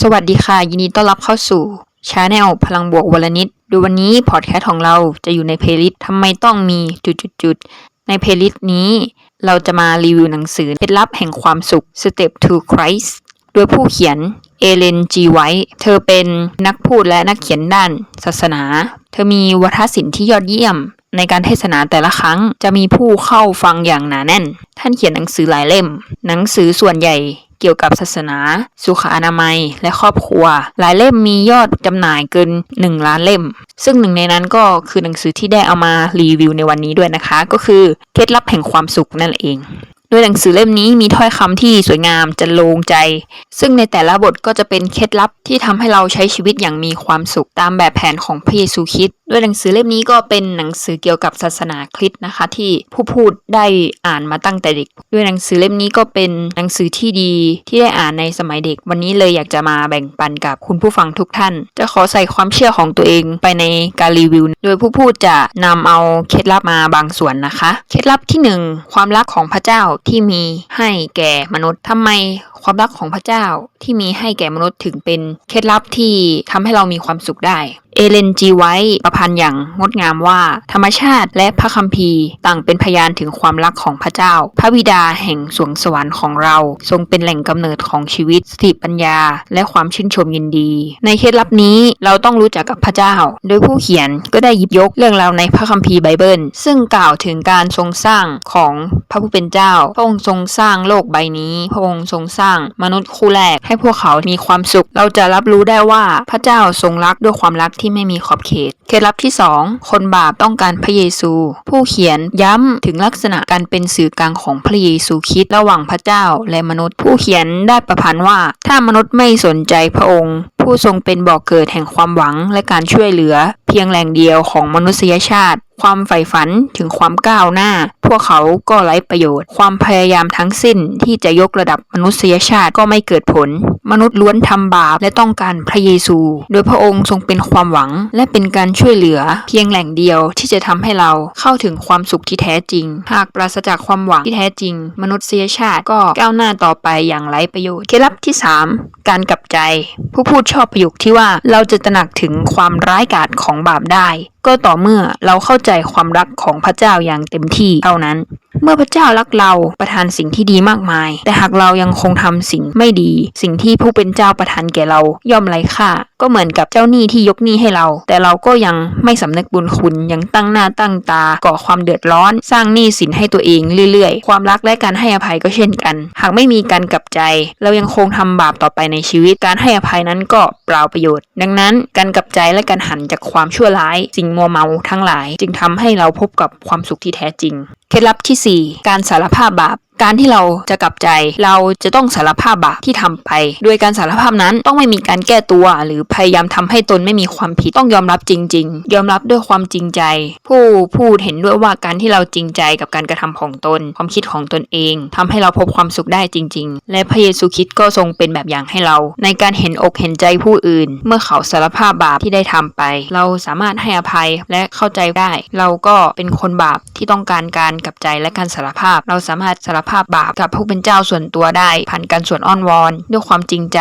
สวัสดีค่ะ ยินดีต้อนรับเข้าสู่ชาแนลพลังบวกวลนิดดยวันนี้พอดแคสต์ของเราจะอยู่ในเพลย์ลิสต์ทำไมต้องมีจุดๆๆในเพลย์ลิสต์นี้ เราจะมารีวิวหนังสือเคล็ดลับแห่งความสุข Step to Christ โดยผู้เขียนเอเลนจีไวท์เธอเป็นนักพูดและนักเขียนด้านศาสนา เธอมีวัฒนศิลป์ที่ยอดเยี่ยม ในการเทศนาแต่ละครั้งจะมีผู้เข้าฟังอย่างหนาแน่น ท่านเขียนหนังสือหลายเล่ม หนังสือส่วนใหญ่ เกี่ยวกับศาสนา สุขอนามัย และครอบครัว หลายเล่มมียอดจำหน่ายเกิน 1 ล้านเล่ม ซึ่งหนึ่งในนั้นก็คือหนังสือที่ได้เอามารีวิวในวันนี้ด้วยนะคะ ก็คือเคล็ดลับแห่งความสุขนั่นเอง ดยหนังสือเล่มนี้มีถ้อยคำที่สวยงามจะโลงใจ ซึ่งในแต่ละบทก็จะเป็นเคล็ดลับที่ทำให้เราใช้ชีวิตอย่างมีความสุขตามแบบแผนของพระเยซูคริสต์ด้วยหนังสือเล่มนี้ก็เป็นหนังสือเกี่ยวกับศาสนาคริสต์นะคะ ที่ผู้พูดได้อ่านมาตั้งแต่เด็ก ด้วยหนังสือเล่มนี้ก็เป็นหนังสือที่ดีที่ได้อ่านในสมัยเด็ก วันนี้เลยอยากจะมาแบ่งปันกับคุณผู้ฟังทุกท่าน จะขอใส่ความเชื่อของตัวเองไปในการรีวิว โดยผู้พูดจะนำเอาเคล็ดลับมาบางส่วนนะคะ เคล็ดลับที่หนึ่งความรักของพระเจ้าที่มีให้แก่มนุษย์ทำไม ความรักของพระเจ้าที่มีให้แก่มนุษย์ถึงเป็นเคล็ดลับที่ทำให้เรามีความสุขได้ เอเลนจีไว้ประพันธ์อย่างงดงามว่า ธรรมชาติและพระคัมภีร์ต่างเป็นพยานถึงความรักของพระเจ้า พระบิดาแห่งสวงสวรรค์ของเรา ทรงเป็นแหล่งกำเนิดของชีวิตสติปัญญา และความชื่นชมยินดี ในเคล็ดลับนี้เราต้องรู้จักกับพระเจ้า โดยผู้เขียนก็ได้หยิบยกเรื่องราวในพระคัมภีร์ไบเบิล ซึ่งกล่าวถึงการทรงสร้างของพระผู้เป็นเจ้า พระองค์ทรงสร้างโลกใบนี้ พระองค์ทรงสร้างมนุษย์คู่แรก ให้พวกเขามีความสุข เราจะรับรู้ได้ว่าพระเจ้าทรงรักด้วยความรักที่ไม่มีขอบเขต เคล็ดลับที่ 2 คนบาปต้องการพระเยซู ผู้เขียนย้ำถึงลักษณะการเป็นสื่อกลางของพระเยซูคริสต์ระหว่างพระเจ้าและมนุษย์ ผู้เขียนได้ประพันธ์ว่า ถ้ามนุษย์ไม่สนใจพระองค์ ผู้ทรงเป็นบ่อกเกิดแห่งความหวังและการช่วยเหลือ เพียงแหล่งเดียวของมนุษยชาติความใฝ่ฝันถึงความก้าวหน้า พวกเขาก็ไร้ประโยชน์ ความพยายามทั้งสิ้นที่จะยกระดับมนุษยชาติก็ไม่เกิดผล มนุษย์ล้วนทำบาปและต้องการพระเยซู โดยพระองค์ทรงเป็นความหวัง และเป็นการช่วยเหลือ เพียงแหล่งเดียวที่จะทำให้เราเข้าถึงความสุขที่แท้จริง หากปราศจากความหวังที่แท้จริง มนุษยชาติก็ก้าวหน้าต่อไปอย่างไร้ประโยชน์เคล็ดลับที่ 3 การกลับใจ ผู้พูดชอบประโยคที่ว่าเราจะตระหนักถึงความร้ายกาจของบาปได้ ก็ต่อเมื่อเราเข้าใจความรักของพระเจ้าอย่างเต็มที่เท่านั้น เมื่อพระเจ้ารักเราประทานสิ่งที่ดีมากมาย แต่หากเรายังคงทำสิ่งไม่ดี สิ่งที่ผู้เป็นเจ้าประทานแก่เราย่อมไร้ค่า ก็เหมือนกับเจ้าหนี้ที่ยกหนี้ให้เรา แต่เราก็ยังไม่สำนึกบุญคุณยังตั้งหน้าตั้งตา ก่อความเดือดร้อน สร้างหนี้สินให้ตัวเองเรื่อยๆ ความรักและการให้อภัยก็เช่นกัน หากไม่มีการกลับใจ เรายังคงทำบาปต่อไปในชีวิต การให้อภัยนั้นก็เปล่าประโยชน์ ดังนั้นการกลับใจและการหันจากความชั่วร้าย สิ่งมัวเมาทั้งหลาย จึงทำให้เราพบกับความสุขที่แท้จริง เคล็ดลับที่ 4 การสารภาพบาป การที่เราจะกลับใจเราจะต้องสารภาพบาปที่ทำไป โดยการสารภาพนั้นต้องไม่มีการแก้ตัว หรือพยายามทำให้ตนไม่มีความผิดต้องยอมรับจริง ๆ ยอมรับด้วยความจริงใจ ผู้พูดเห็นด้วยว่าการที่เราจริงใจกับการกระทำของตน ความคิดของตนเองทำให้เราพบความสุขได้จริง ๆ และพระเยซูคริสต์ก็ทรงเป็นแบบอย่างให้เรา ในการเห็นอกเห็นใจผู้อื่น เมื่อเขาสารภาพบาปที่ได้ทำไป เราสามารถให้อภัยและเข้าใจได้ เราก็เป็นคนบาปที่ต้องการการกลับใจและการสารภาพ เราสามารถสารภาพบาปกับผู้เป็นเจ้าส่วนตัวได้ ผ่านการสวดอ้อนวอนด้วยความจริงใจ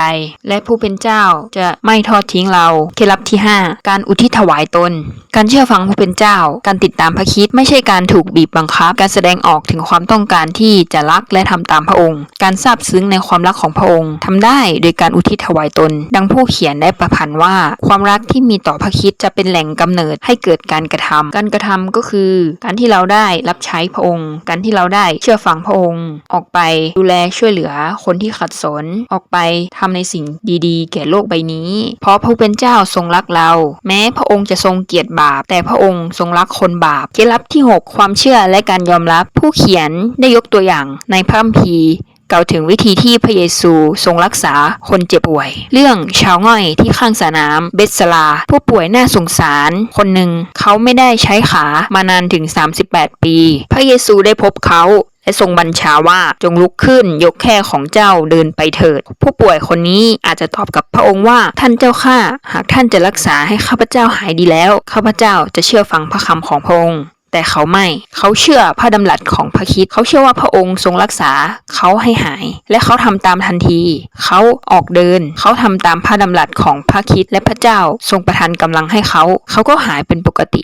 และผู้เป็นเจ้าจะไม่ทอดทิ้งเราเคล็ดลับที่ 5 การอุทิศถวายตน การเชื่อฟังผู้เป็นเจ้า การติดตามพระคิดไม่ใช่การถูกบีบบังคับ การแสดงออกถึงความต้องการที่จะรักและทำตามพระองค์ การซาบซึ้งในความรักของพระองค์ทำได้โดยการอุทิศถวายตน ดังผู้เขียนได้ประพันธ์ว่า ความรักที่มีต่อพระคิดจะเป็นแหล่งกำเนิดให้เกิดการกระทำการกระทำก็คือ การที่เราได้รับใช้พระองค์ การที่เราได้เชื่อฟังพระองค์ออกไปดูแลช่วยเหลือคนที่ขัดสน ออกไปทำในสิ่งดีๆ แก่โลกใบนี้ เพราะพระเป็นเจ้าทรงรักเรา แม้พระองค์จะทรงเกลียดบาป แต่พระองค์ทรงรักคนบาปเคล็ดลับที่ 6 ความเชื่อและการยอมรับผู้เขียนได้ยกตัวอย่างในพระคัมภีร์ กล่าวถึงวิธีที่พระเยซูทรงรักษาคนเจ็บป่วย เรื่องชาวง่อยที่ข้างสระน้ำเบสลา ผู้ป่วยน่าสงสารคนหนึ่ง เขาไม่ได้ใช้ขามานานถึง 38 ปี พระเยซูได้พบเขาและทรงบัญชาว่าจงลุกขึ้นยกแค่ของเจ้าเดินไปเถิด ผู้ป่วยคนนี้อาจจะตอบกับพระองค์ว่าท่านเจ้าข้าหากท่านจะรักษาให้ข้าพเจ้าหายดีแล้ว ข้าพเจ้าจะเชื่อฟังพระคำของพระองค์ แต่เขาไม่เขาเชื่อพระดำรัสของพระคิดเขาเชื่อว่าพระองค์ทรงรักษาเขาให้หาย และเขาทำตามทันที เขาออกเดิน เขาทำตามพระดำรัสของพระคิดและพระเจ้าทรงประทานกำลังให้เขา เขาก็หายเป็นปกติ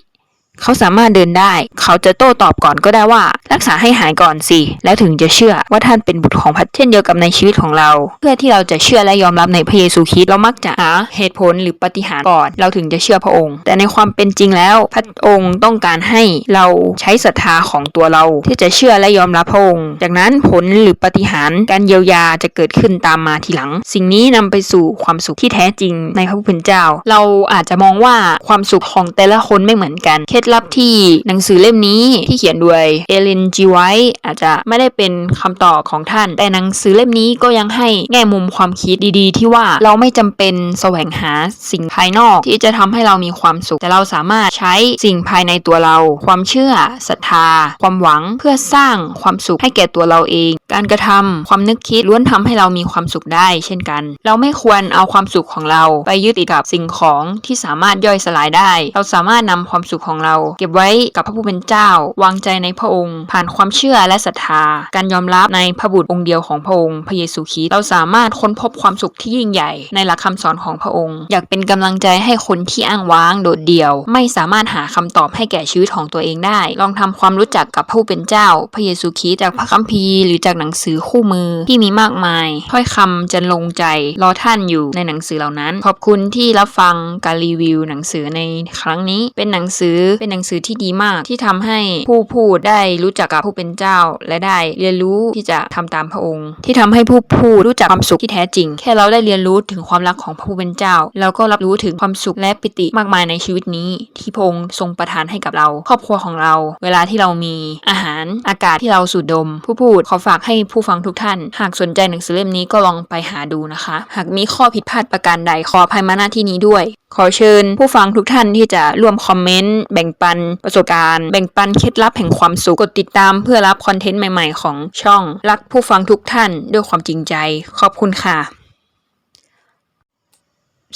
เขาสามารถเดินได้ เขาจะโต้ตอบก่อนก็ได้ว่า รักษาให้หายก่อนสิ แล้วถึงจะเชื่อว่าท่านเป็นบุตรของพระเช่นเดียวกับในชีวิตของเรา เพื่อที่เราจะเชื่อและยอมรับในพระเยซูคริสต์เรามักจะหาเหตุผลหรือปฏิหารก่อน เราถึงจะเชื่อพระองค์ แต่ในความเป็นจริงแล้ว พระองค์ต้องการให้เราใช้ศรัทธาของตัวเรา ที่จะเชื่อและยอมรับพระองค์ จากนั้นผลหรือปฏิหารการเยียวยาจะเกิดขึ้นตามมาทีหลัง สิ่งนี้นำไปสู่ความสุขที่แท้จริงในพระผู้เป็นเจ้า เราอาจจะมองว่าความสุขของแต่ละคนไม่เหมือนกันเคล็ดลับที่หนังสือเล่มนี้ที่เขียนโดยเอลินจีไวอาจจะไม่ได้เป็นคำตอบของท่าน แต่หนังสือเล่มนี้ก็ยังให้แง่มุมความคิดดีๆ ที่ว่าเราไม่จำเป็นแสวงหาสิ่งภายนอก ที่จะทำให้เรามีความสุข แต่เราสามารถใช้สิ่งภายในตัวเรา ความเชื่อศรัทธา ความหวังเพื่อสร้างความสุขให้แก่ตัวเราเอง การกระทำความนึกคิดล้วนทำให้เรามีความสุขได้ เช่นกัน เราไม่ควรเอาความสุขของเรา ไปยึดติดกับสิ่งของที่สามารถย่อยสลายได้ เราสามารถนำความสุขของเราเก็บไว้กับพระผู้เป็นเจ้า วางใจในพระองค์ ผ่านความเชื่อและศรัทธา การยอมรับในพระบุตรองค์เดียวของพระองค์ พระเยซูคริสต์เราสามารถค้นพบความสุขที่ยิ่งใหญ่ ในหลักคำสอนของพระองค์ อยากเป็นกำลังใจให้คนที่อ้างว้างโดดเดี่ยว ไม่สามารถหาคำตอบให้แก่ชีวิตของตัวเองได้ ลองทำความรู้จักกับผู้เป็นเจ้า พระเยซูคริสต์จากพระคัมภีร์หรือจากหนังสือคู่มือที่มีมากมาย ถ้อยคำจะลงใจรอท่านอยู่ในหนังสือเหล่านั้น ขอบคุณที่รับฟังการรีวิวหนังสือในครั้งนี้เป็นหนังสือเป็นหนังสือที่ดีมากที่ทำให้ผู้พูดได้รู้จักกับผู้เป็นเจ้า และได้เรียนรู้ที่จะทำตามพระองค์ ที่ทำให้ผู้พูดรู้จักความสุขที่แท้จริง แค่เราได้เรียนรู้ถึงความรักของพระผู้เป็นเจ้า เราก็รับรู้ถึงความสุขและปิติมากมายในชีวิตนี้ ที่พระองค์ทรงประทานให้กับเรา ครอบครัวของเรา เวลาที่เรามีอาหารอากาศที่เราสูดดม ผู้พูดขอฝากให้ผู้ฟังทุกท่าน หากสนใจหนังสือเล่มนี้ก็ลองไปหาดูนะคะ หากมีข้อผิดพลาดประการใดขออภัยมาณที่นี้ด้วยขอเชิญผู้ฟังทุกท่านที่จะร่วมคอมเมนต์ แบ่งปันประสบการณ์ แบ่งปันเคล็ดลับแห่งความสุข กดติดตามเพื่อรับคอนเทนต์ใหม่ๆ ของช่อง รักผู้ฟังทุกท่านด้วยความจริงใจ ขอบคุณค่ะ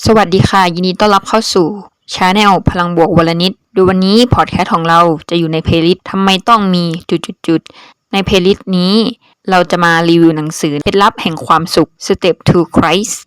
สวัสดีค่ะ ยินดีต้อนรับเข้าสู่ชาแนลพลังบวกวลนิดดยวันนี้พอดแคสต์ของเราจะอยู่ในเพลย์ลิสต์ทำไมต้องมีจุดๆในเพลย์ลิสต์นี้ เราจะมารีวิวหนังสือเคล็ดลับแห่งความสุข Step to Christ